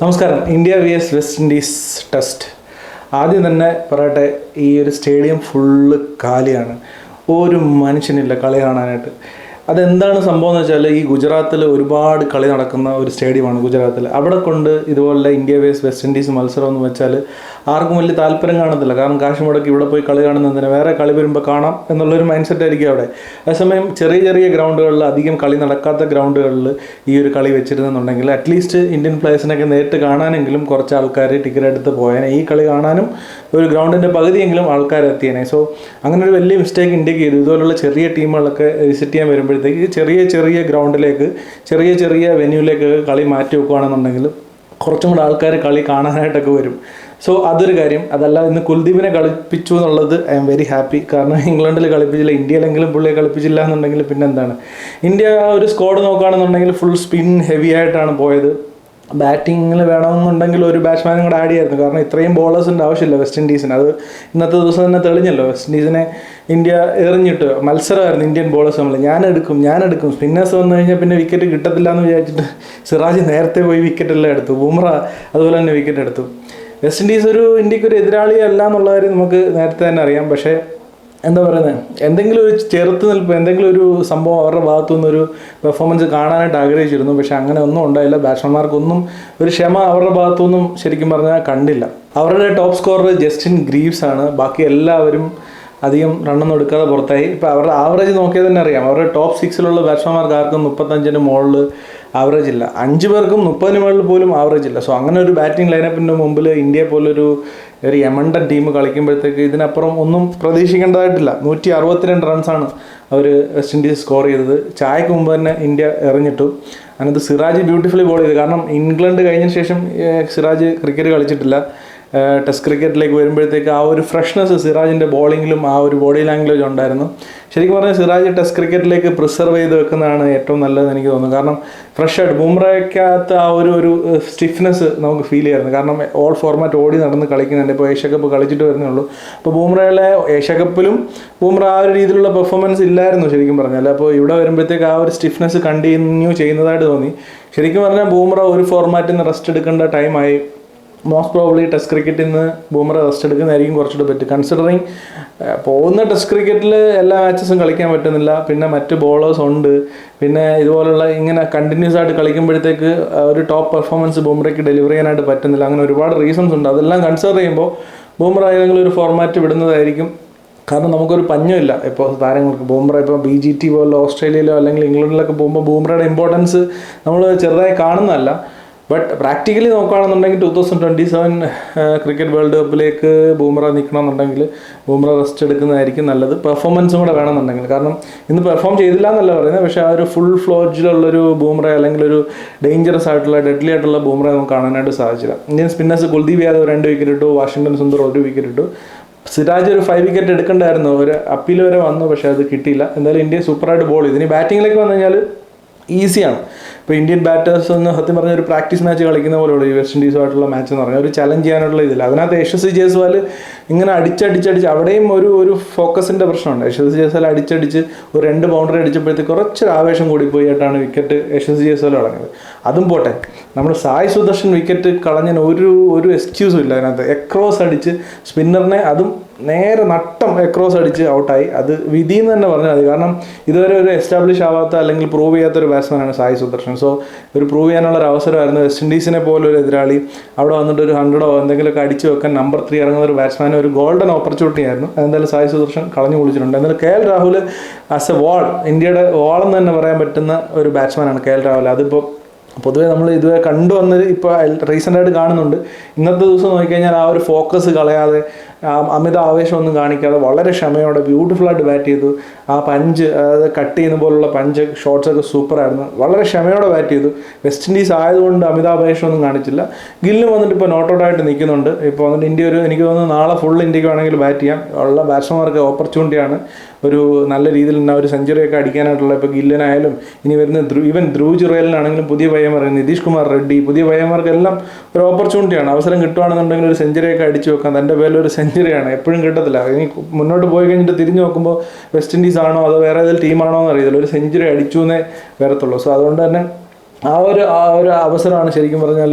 നമസ്കാരം. India V S West Indies test ആദ്യം തന്നെ പറയട്ടെ ഈ ഒരു സ്റ്റേഡിയം ഫുള്ള് കാലിയാണ്. ഒരു മനുഷ്യനില്ല കളി കാണാനായിട്ട്. അതെന്താണ് സംഭവം എന്ന് വെച്ചാൽ ഈ ഗുജറാത്തിൽ ഒരുപാട് കളി നടക്കുന്ന ഒരു സ്റ്റേഡിയമാണ് ഗുജറാത്തിൽ അവിടെ കൊണ്ട് ഇതുപോലെ ഇന്ത്യ വേസ് വെസ്റ്റ് ഇൻഡീസ് മത്സരം എന്ന് വെച്ചാൽ ആർക്കും വലിയ താല്പര്യം കാണത്തില്ല. കാരണം കാശ് മുടക്കി ഇവിടെ പോയി കളി കാണുന്നതിന് വേറെ കളി വരുമ്പോൾ കാണാം എന്നുള്ളൊരു മൈൻഡ് സെറ്റ് ആയിരിക്കും അവിടെ. അതേസമയം ചെറിയ ചെറിയ ഗ്രൗണ്ടുകളിൽ അധികം കളി നടക്കാത്ത ഗ്രൗണ്ടുകളിൽ ഈ ഒരു കളി വെച്ചിരുന്നെന്നുണ്ടെങ്കിൽ അറ്റ്ലീസ്റ്റ് ഇന്ത്യൻ പ്ലേയേഴ്സിനൊക്കെ നേരിട്ട് കാണാനെങ്കിലും കുറച്ച് ആൾക്കാർ ടിക്കറ്റ് എടുത്ത് പോയേനെ. ഈ കളി കാണാനും ഒരു ഗ്രൗണ്ടിന്റെ പകുതിയെങ്കിലും ആൾക്കാർ എത്തിയേനെ സോ അങ്ങനെ ഒരു വലിയ മിസ്റ്റേക്ക് ഇന്ത്യയ്ക്ക് ചെയ്തു. ഇതുപോലുള്ള ചെറിയ ടീമുകളൊക്കെ വിസിറ്റ് ചെയ്യാൻ വരുമ്പോഴത്തേക്ക് ചെറിയ ചെറിയ ഗ്രൗണ്ടിലേക്ക് ചെറിയ ചെറിയ വെന്യൂലേക്ക് കളി മാറ്റി വെക്കുകയാണെന്നുണ്ടെങ്കിൽ കുറച്ചും കൂടെ ആൾക്കാർ കളി കാണാനായിട്ടൊക്കെ വരും. സോ അതൊരു കാര്യം. അതല്ല ഇന്ന് കുൽദീപിനെ കളിപ്പിച്ചു എന്നുള്ളത് ഐ എം വെരി ഹാപ്പി കാരണം ഇംഗ്ലണ്ടിൽ കളിപ്പിച്ചില്ല ഇന്ത്യയിലെങ്കിലും പുള്ളിയെ കളിപ്പിച്ചില്ല എന്നുണ്ടെങ്കിൽ പിന്നെന്താണ്? ഇന്ത്യ ഒരു സ്ക്വാഡ് നോക്കുകയാണെന്നുണ്ടെങ്കിൽ ഫുൾ സ്പിൻ ഹെവി ആയിട്ടാണ് പോയത്. ബാറ്റിങ്ങിൽ വേണമെന്നുണ്ടെങ്കിൽ ഒരു ബാറ്റ്സ്മാനും കൂടെ ആഡ് ചെയ്യായിരുന്നു. കാരണം ഇത്രയും ബോളേഴ്സിന്റെ ആവശ്യമില്ല വെസ്റ്റ് ഇൻഡീസിന് അത് ഇന്നത്തെ ദിവസം തന്നെ തെളിഞ്ഞല്ലോ. വെസ്റ്റ് ഇൻഡീസിനെ ഇന്ത്യ എറിഞ്ഞിട്ട് മത്സരമായിരുന്നു ഇന്ത്യൻ ബോളേഴ്സ് നമ്മൾ ഞാൻ എടുക്കും ഞാൻ എടുക്കും. സ്പിന്നേഴ്സ് വന്നു കഴിഞ്ഞാൽ പിന്നെ വിക്കറ്റ് കിട്ടത്തില്ല എന്ന് വിചാരിച്ചിട്ട് സിറാജ് നേരത്തെ പോയി വിക്കറ്റ് എല്ലാം എടുത്തു. ബുംറ അതുപോലെ തന്നെ വിക്കറ്റ് എടുത്തു. വെസ്റ്റ് ഇൻഡീസ് ഒരു ഇന്ത്യയ്ക്ക് ഒരു എതിരാളി അല്ല എന്നുള്ള കാര്യം നമുക്ക് നേരത്തെ തന്നെ അറിയാം. പക്ഷേ എന്താ പറയുന്നത് എന്തെങ്കിലും ഒരു ചെറുത്ത് നിൽപ്പ് എന്തെങ്കിലും ഒരു സംഭവം അവരുടെ ഭാഗത്തു നിന്നൊരു പെർഫോമൻസ് കാണാനായിട്ട് ആഗ്രഹിച്ചിരുന്നു. പക്ഷെ അങ്ങനെ ഒന്നും ഉണ്ടായില്ല. ബാറ്റ്സ്മാൻമാർക്കൊന്നും ഒരു ക്ഷമ അവരുടെ ഭാഗത്തു നിന്നും ശരിക്കും പറഞ്ഞാൽ കണ്ടില്ല. അവരുടെ ടോപ്പ് സ്കോറർ ജസ്റ്റിൻ ഗ്രീവ്സ് ആണ്. ബാക്കി എല്ലാവരും അധികം റണ്ണൊന്നും എടുക്കാതെ പുറത്തായി. ഇപ്പോൾ അവരുടെ ആവറേജ് നോക്കിയാൽ തന്നെ അറിയാം. അവരുടെ ടോപ്പ് സിക്സിലുള്ള ബാറ്റ്സ്മാൻമാർക്ക് ആർക്കും മുപ്പത്തഞ്ചിന് മുകളിൽ ആവറേജ് ഇല്ല. അഞ്ച് പേർക്കും മുപ്പതിന് മുകളിൽ പോലും ആവറേജ് ഇല്ല. സോ അങ്ങനെ ഒരു ബാറ്റിംഗ് ലൈനപ്പിന്റെ മുമ്പിൽ ഇന്ത്യയെ പോലൊരു ഒരു യമണ്ടൻ ടീം കളിക്കുമ്പോഴത്തേക്ക് ഇതിനപ്പുറം ഒന്നും പ്രതീക്ഷിക്കേണ്ടതായിട്ടില്ല. നൂറ്റി അറുപത്തിരണ്ട് റൺസാണ് അവർ വെസ്റ്റ് ഇൻഡീസ് സ്കോർ ചെയ്തത്. ചായക്ക് മുമ്പ് തന്നെ ഇന്ത്യ എറിഞ്ഞിട്ടു. അതിനകത്ത് സിറാജ് ബ്യൂട്ടിഫുള്ളി ബോൾ ചെയ്തു. കാരണം ഇംഗ്ലണ്ട് കഴിഞ്ഞ ശേഷം സിറാജ് ക്രിക്കറ്റ് കളിച്ചിട്ടില്ല. ടെസ്റ്റ് ക്രിക്കറ്റിലേക്ക് വരുമ്പോഴത്തേക്ക് ആ ഒരു ഫ്രഷ്നെസ് സിറാജിന്റെ ബോളിങ്ങിലും ആ ഒരു ബോഡി ലാംഗ്വേജ് ഉണ്ടായിരുന്നു. ശരിക്കും പറഞ്ഞാൽ സിറാജ് ടെസ്റ്റ് ക്രിക്കറ്റിലേക്ക് പ്രിസർവ് ചെയ്ത് വെക്കുന്നതാണ് ഏറ്റവും നല്ലതെന്ന് എനിക്ക് തോന്നുന്നു. കാരണം ഫ്രഷായിട്ട് ബുംറയ്ക്കകത്ത് ആ ഒരു ഒരു സ്റ്റിഫ്നെസ് നമുക്ക് ഫീൽ ചെയ്യായിരുന്നു. കാരണം ഓൾ ഫോർമാറ്റ് ഓടി നടന്ന് കളിക്കുന്നുണ്ട്. ഇപ്പോൾ ഏഷ്യ കപ്പ് കളിച്ചിട്ട് വരുന്നേ ഉള്ളൂ. അപ്പോൾ ബുംറയിലെ ഏഷ്യ കപ്പിലും ബുംറ ആ ഒരു രീതിയിലുള്ള പെർഫോമൻസ് ഇല്ലായിരുന്നു ശരിക്കും പറഞ്ഞാൽ അപ്പോൾ ഇവിടെ വരുമ്പോഴത്തേക്ക് ആ ഒരു സ്റ്റിഫ്നെസ് കണ്ടിന്യൂ ചെയ്യുന്നതായിട്ട് തോന്നി. ശരിക്കും പറഞ്ഞാൽ ബൂമ്ര ഒരു ഫോർമാറ്റിൽ നിന്ന് റെസ്റ്റ് എടുക്കേണ്ട ടൈമായി മോസ്റ്റ് പ്രോബ്ലി ടെസ്റ്റ് ക്രിക്കറ്റിൽ നിന്ന് ബൂമർ റെസ്റ്റ് എടുക്കുന്നതായിരിക്കും കുറച്ചുകൂടെ പറ്റും കൺസിഡറിങ് പോകുന്ന ടെസ്റ്റ് ക്രിക്കറ്റിൽ എല്ലാ മാച്ചസും കളിക്കാൻ പറ്റുന്നില്ല. പിന്നെ മറ്റ് ബോളേഴ്സ് ഉണ്ട്. പിന്നെ ഇതുപോലുള്ള ഇങ്ങനെ കണ്ടിന്യൂസ് ആയിട്ട് കളിക്കുമ്പോഴത്തേക്ക് ഒരു ടോപ്പ് പെർഫോമൻസ് ബൂമറയ്ക്ക് ഡെലിവർ ചെയ്യാനായിട്ട് പറ്റുന്നില്ല. അങ്ങനെ ഒരുപാട് റീസൺസ് ഉണ്ട്. അതെല്ലാം കൺസിഡർ ചെയ്യുമ്പോൾ ബൂമറ ഏതെങ്കിലും ഒരു ഫോർമാറ്റ് വിടുന്നതായിരിക്കും. കാരണം നമുക്കൊരു പഞ്ഞമില്ല. ഇപ്പോൾ താരങ്ങൾക്ക് ബൂമ്ര ഇപ്പോൾ ബി ജി ടി പോലുള്ള ഓസ്ട്രേലിയയിലോ അല്ലെങ്കിൽ ഇംഗ്ലണ്ടിലൊക്കെ പോകുമ്പോൾ ബൂമ്രയുടെ ഇമ്പോർട്ടൻസ് നമ്മൾ ചെറുതായി കാണുന്നതല്ല. ബട്ട് പ്രാക്ടിക്കലി നോക്കുകയാണെന്നുണ്ടെങ്കിൽ two thousand twenty seven cricket world കപ്പിലേക്ക് Bumrah നിൽക്കണമെന്നുണ്ടെങ്കിൽ ബൂമ്ര റെസ്റ്റ് എടുക്കുന്നതായിരിക്കും നല്ലത്. പെർഫോമൻസും കൂടെ വേണമെന്നുണ്ടെങ്കിൽ. കാരണം ഇന്ന് പെർഫോം ചെയ്തില്ല എന്നല്ല പറയുന്നത്. പക്ഷേ ആ ഒരു ഫുൾ ഫ്ലോജിലുള്ളൊരു ബൂമ്ര അല്ലെങ്കിൽ ഒരു ഡേഞ്ചറസ് ആയിട്ടുള്ള ഡെഡ്ലി ആയിട്ടുള്ള ബൂമ്ര നമുക്ക് കാണാനായിട്ട് സാധിച്ചില്ല. ഇന്ത്യൻ സ്പിന്നേഴ്സ് കുൽദീപ് യാദവ് രണ്ട് വിക്കറ്റ് ഇട്ടു. വാഷിംഗ്ടൺ സുന്ദർ ഒരു വിക്കറ്റ് ഇട്ടു. സിരാജ് ഒരു ഫൈവ് വിക്കറ്റ് എടുക്കണ്ടായിരുന്നു. ഒരു അപ്പീൽ വരെ വന്നു. പക്ഷേ അത് കിട്ടിയില്ല. എന്തായാലും ഇന്ത്യ സൂപ്പറായിട്ട് ബോൾ ചെയ്തു. ഇനി ബാറ്റിങ്ങിലേക്ക് വന്നു കഴിഞ്ഞാൽ ഈസിയാണ് ഇപ്പോൾ ഇന്ത്യൻ ബാറ്റേഴ്സ് എന്ന് സത്യം പറഞ്ഞ ഒരു പ്രാക്ടീസ് മാച്ച് കളിക്കുന്ന പോലെയുള്ളൂ ഈ വെസ്റ്റ് ഇൻഡീസുമായിട്ടുള്ള മാച്ച് എന്ന് പറഞ്ഞാൽ ഒരു ചലഞ്ച് ചെയ്യാനുള്ള ഇതില്ല. അതിനകത്ത് യശസ്വി ജയ്സ്വാൽ ഇങ്ങനെ അടിച്ചടിച്ചടിച്ച് അവിടെയും ഒരു ഒരു ഫോക്കസിന്റെ പ്രശ്നമുണ്ട്. യശസ്വി ജയ്സ്വാൽ അടിച്ചടിച്ച് ഒരു രണ്ട് ബൗണ്ടറി അടിച്ചപ്പോഴത്തേക്ക് കുറച്ചൊരു ആവേശം കൂടിപ്പോയിട്ടാണ് വിക്കറ്റ് യശസ്വി ജയ്സ്വാൽ കളഞ്ഞത് അതും പോട്ടെ. നമ്മൾ സായ് സുദർശൻ വിക്കറ്റ് കളഞ്ഞതിന് ഒരു ഒരു എക്സ്ക്യൂസും ഇല്ല അതിനകത്ത്. എക്രോസ് അടിച്ച് സ്പിന്നറിനെ അതും നേരെ നട്ടം എക്രോസ് അടിച്ച് ഔട്ടായി അത് വിധി എന്ന് തന്നെ പറഞ്ഞാൽ മതി. കാരണം ഇതുവരെ ഒരു എസ്റ്റാബ്ലിഷ് ആവാത്ത അല്ലെങ്കിൽ പ്രൂവ് ചെയ്യാത്ത ഒരു ബാറ്റ്സ്മാനാണ് സായി സുദർശൻ. സോ ഒരു പ്രൂവ് ചെയ്യാനുള്ള ഒരു അവസരമായിരുന്നു വെസ്റ്റ് ഇൻഡീസിനെ പോലെ ഒരു എതിരാളി. അവിടെ വന്നിട്ട് ഒരു ഹൺഡ്രഡോ എന്തെങ്കിലുമൊക്കെ അടിച്ച് വെക്കാൻ നമ്പർ ത്രീ ഇറങ്ങുന്ന ഒരു ബാറ്റ്സ്മാൻ ഒരു ഗോൾഡൻ ഓപ്പർച്യൂണിറ്റി ആയിരുന്നു. അതെന്തായാലും സായി സുദർശൻ കളഞ്ഞു കുളിച്ചിട്ടുണ്ട്. എന്നാലും K L Rahul as a wall ഇന്ത്യയുടെ വാൾ എന്ന് തന്നെ പറയാൻ പറ്റുന്ന ഒരു ബാറ്റ്സ്മാനാണ് കെ എൽ രാഹുൽ അതിപ്പോൾ പൊതുവേ നമ്മൾ ഇതുവരെ കണ്ടുവന്നത് ഇപ്പോൾ റീസെന്റായിട്ട് കാണുന്നുണ്ട്. ഇന്നത്തെ ദിവസം നോക്കിക്കഴിഞ്ഞാൽ ആ ഒരു ഫോക്കസ് കളയാതെ അമിത ആവേശമൊന്നും കാണിക്കാതെ വളരെ ക്ഷമയോടെ ബ്യൂട്ടിഫുൾ ആയിട്ട് ബാറ്റ് ചെയ്തു. ആ പഞ്ച് അതായത് കട്ട് ചെയ്യുന്ന പോലുള്ള പഞ്ച് ഷോട്ട്സൊക്കെ സൂപ്പറായിരുന്നു വളരെ ക്ഷമയോടെ ബാറ്റ് ചെയ്തു. വെസ്റ്റ് ഇൻഡീസ് ആയതുകൊണ്ട് അമിത ആവേശമൊന്നും കാണിച്ചില്ല. ഗില്ലും വന്നിട്ട് ഇപ്പോൾ നോട്ട് ഔട്ട് ആയിട്ട് നിൽക്കുന്നുണ്ട്. ഇപ്പോൾ വന്നിട്ട് ഇന്ത്യ ഒരു എനിക്ക് തോന്നുന്നു നാളെ ഫുൾ ഇന്ത്യയ്ക്ക് വേണമെങ്കിൽ ബാറ്റ് ചെയ്യാം. ഉള്ള ബാറ്റ്സ്മാർക്ക് ഓപ്പർച്യൂണിറ്റിയാണ് ഒരു നല്ല രീതിയിൽ തന്നെ ഒരു സെഞ്ചുറിയൊക്കെ അടിക്കാനായിട്ടുള്ള ഇപ്പോൾ ഗില്ലനായാലും ഇനി വരുന്ന ധ്രു ഇവൻ ധ്രുവ് ജുറേലിനാണെങ്കിലും പുതിയ പയ്യന്മാർ നിതീഷ് കുമാർ റെഡ്ഡി പുതിയ പയ്യന്മാർക്കെല്ലാം ഒരു ഓപ്പർച്യൂണിറ്റിയാണ് അവസരം കിട്ടുകയാണെന്നുണ്ടെങ്കിൽ ഒരു സെഞ്ചുറിയൊക്കെ അടിച്ചു വെക്കാം. തന്റെ പേരിൽ ഒരു സെഞ്ചുറിയാണ് എപ്പോഴും കിട്ടത്തില്ല. ഇനി മുന്നോട്ട് പോയി കഴിഞ്ഞിട്ട് തിരിഞ്ഞു നോക്കുമ്പോൾ വെസ്റ്റ് ഇൻഡീസ് ആണോ അതോ വേറെ ഏതെങ്കിലും ടീമാണോ എന്ന് അറിയത്തില്ല ഒരു സെഞ്ചുറി അടിച്ചു എന്നേ വരത്തുള്ളൂ. സോ അതുകൊണ്ട് തന്നെ ആ ഒരു ആ ഒരു അവസരമാണ് ശരിക്കും പറഞ്ഞാൽ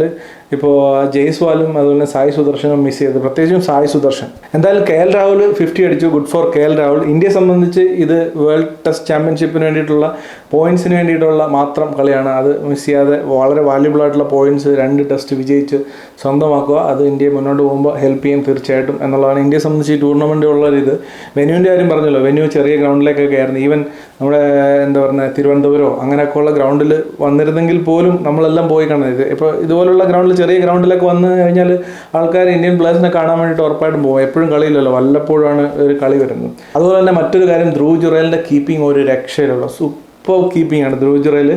ഇപ്പോൾ ജയ്സ്വാലും അതുപോലെ സായി സുദർശനും മിസ് ചെയ്ത് പ്രത്യേകിച്ചും സായി സുദർശൻ. എന്തായാലും കെ എൽ രാഹുൽ ഫിഫ്റ്റി അടിച്ചു. Good for K L Rahul. ഇന്ത്യയെ സംബന്ധിച്ച് ഇത് വേൾഡ് ടെസ്റ്റ് ചാമ്പ്യൻഷിപ്പിന് വേണ്ടിയിട്ടുള്ള പോയിന്റ്സിന് വേണ്ടിയിട്ടുള്ള മാത്രം കളിയാണ്. അത് മിസ് ചെയ്യാതെ വളരെ വാല്യുബിൾ ആയിട്ടുള്ള പോയിന്റ്സ് രണ്ട് ടെസ്റ്റ് വിജയിച്ച് സ്വന്തമാക്കുക. അത് ഇന്ത്യയെ മുന്നോട്ട് പോകുമ്പോൾ ഹെൽപ്പ് ചെയ്യും തീർച്ചയായിട്ടും എന്നുള്ളതാണ് ഇന്ത്യയെ സംബന്ധിച്ച് ഈ ടൂർണമെന്റ് ഉള്ളൊരിത് വെന്യൂവിന്റെ കാര്യം പറഞ്ഞല്ലോ. വെന്യൂ ചെറിയ ഗ്രൗണ്ടിലേക്കൊക്കെ ആയിരുന്നു. ഈവൻ നമ്മുടെ എന്താ പറയുക തിരുവനന്തപുരമോ അങ്ങനെയൊക്കെയുള്ള ഗ്രൗണ്ടിൽ വന്നിരുന്നെങ്കിൽ പോലും നമ്മളെല്ലാം പോയി കാണുന്നത് ഇപ്പോൾ ഇതുപോലുള്ള ഗ്രൗണ്ടിൽ ചെറിയ ഗ്രൗണ്ടിലൊക്കെ വന്നു കഴിഞ്ഞാൽ ആൾക്കാർ ഇന്ത്യൻ പ്ലേയേഴ്സിനെ കാണാൻ വേണ്ടിയിട്ട് ഉറപ്പായിട്ടും പോകും. എപ്പോഴും കളിയില്ലല്ലോ. വല്ലപ്പോഴാണ് ഒരു കളി വരുന്നത്. അതുപോലെ തന്നെ മറ്റൊരു കാര്യം ധ്രുവ് ജുറേലിന്റെ കീപ്പിംഗ് ഒരു രക്ഷയിലുള്ള സൂപ്പർ കീപ്പിംഗ് ആണ്. ധ്രുവ് ജുറേൽ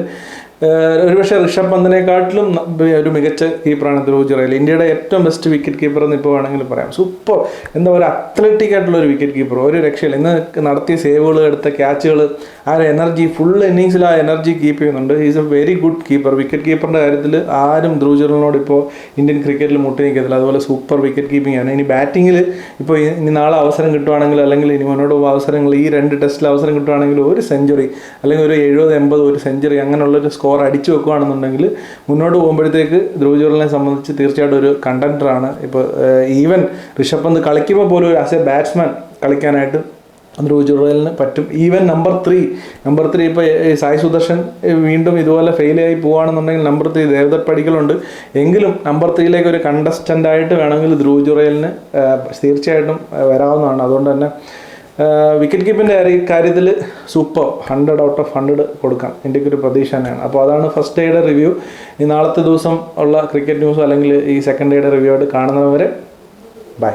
ഒരുപക്ഷെ ഋഷഭ് പന്തിനെക്കാട്ടിലും ഒരു മികച്ച കീപ്പറാണ് ധ്രുവ് ജുറേൽ ഇന്ത്യയുടെ ഏറ്റവും ബെസ്റ്റ് വിക്കറ്റ് കീപ്പർ എന്ന് ഇപ്പോൾ വേണമെങ്കിൽ പറയാം. സൂപ്പർ എന്താ പറയുക? അത്ലറ്റിക് ആയിട്ടുള്ള ഒരു വിക്കറ്റ് കീപ്പർ ഒരു രക്ഷയില്ല. ഇന്ന് നടത്തിയ സേവുകൾ എടുത്ത ക്യാച്ചുകൾ ആ ഒരു എനർജി ഫുൾ ഇന്നിങ്സിൽ ആ എനർജി കീപ്പ് ചെയ്യുന്നുണ്ട്. Is a very good keeper wicket കീപ്പറിന്റെ കാര്യത്തിൽ ആരും ധ്രുവ് ജുറലിനോട് ഇപ്പോൾ ഇന്ത്യൻ ക്രിക്കറ്റിൽ മുട്ടി നിൽക്കത്തില്ല. അതുപോലെ സൂപ്പർ വിക്കറ്റ് കീപ്പിംഗ് ആണ്. ഇനി ബാറ്റിങ്ങിൽ ഇപ്പോൾ ഇനി നാളെ അവസരം കിട്ടുവാണെങ്കിൽ അല്ലെങ്കിൽ ഇനി മുന്നോട്ട് പോകുന്ന അവസരങ്ങൾ ഈ രണ്ട് ടെസ്റ്റിൽ അവസരം കിട്ടുവാണെങ്കിൽ ഒരു സെഞ്ചുറി അല്ലെങ്കിൽ ഒരു എഴുപത് എൺപത് ഒരു സെഞ്ചുറി അങ്ങനെയുള്ളൊരു സ്കോർ അടിച്ചു വെക്കുകയാണെന്നുണ്ടെങ്കിൽ മുന്നോട്ട് പോകുമ്പോഴത്തേക്ക് ധ്രുവ് ജുറലിനെ സംബന്ധിച്ച് തീർച്ചയായിട്ടും ഒരു കണ്ടന്ററാണ് ഇപ്പോൾ ഈവൻ ഋഷഭ് പന്ത് കളിക്കുമ്പോൾ പോലും ആസ് എ ബാറ്റ്സ്മാൻ കളിക്കാനായിട്ട് ധ്രുവ് ജുറലിന് പറ്റും. Even number three number three ഇപ്പോൾ സായി സുദർശൻ വീണ്ടും ഇതുപോലെ ഫെയിലായി പോവുകയാണെന്നുണ്ടെങ്കിൽ നമ്പർ ത്രീ ദേവദത്ത് പടിക്കലുണ്ട് എങ്കിലും നമ്പർ ത്രീയിലേക്ക് ഒരു കണ്ടസ്റ്റന്റായിട്ട് വേണമെങ്കിൽ ധ്രുവ് ജുറലിന് തീർച്ചയായിട്ടും വരാവുന്നതാണ്. അതുകൊണ്ട് തന്നെ വിക്കറ്റ് കീപ്പിന്റെ കാര്യത്തിൽ super hundred out of hundred കൊടുക്കാം. ഇന്ത്യയ്ക്ക് ഒരു പ്രതീക്ഷ തന്നെയാണ്. അപ്പോൾ അതാണ് ഫസ്റ്റ് ഡേയുടെ റിവ്യൂ ഈ നാളത്തെ ദിവസം ഉള്ള ക്രിക്കറ്റ് ന്യൂസ് അല്ലെങ്കിൽ ഈ സെക്കൻഡ് ഡേയുടെ റിവ്യൂ ആയിട്ട് കാണുന്നവരെ ബൈ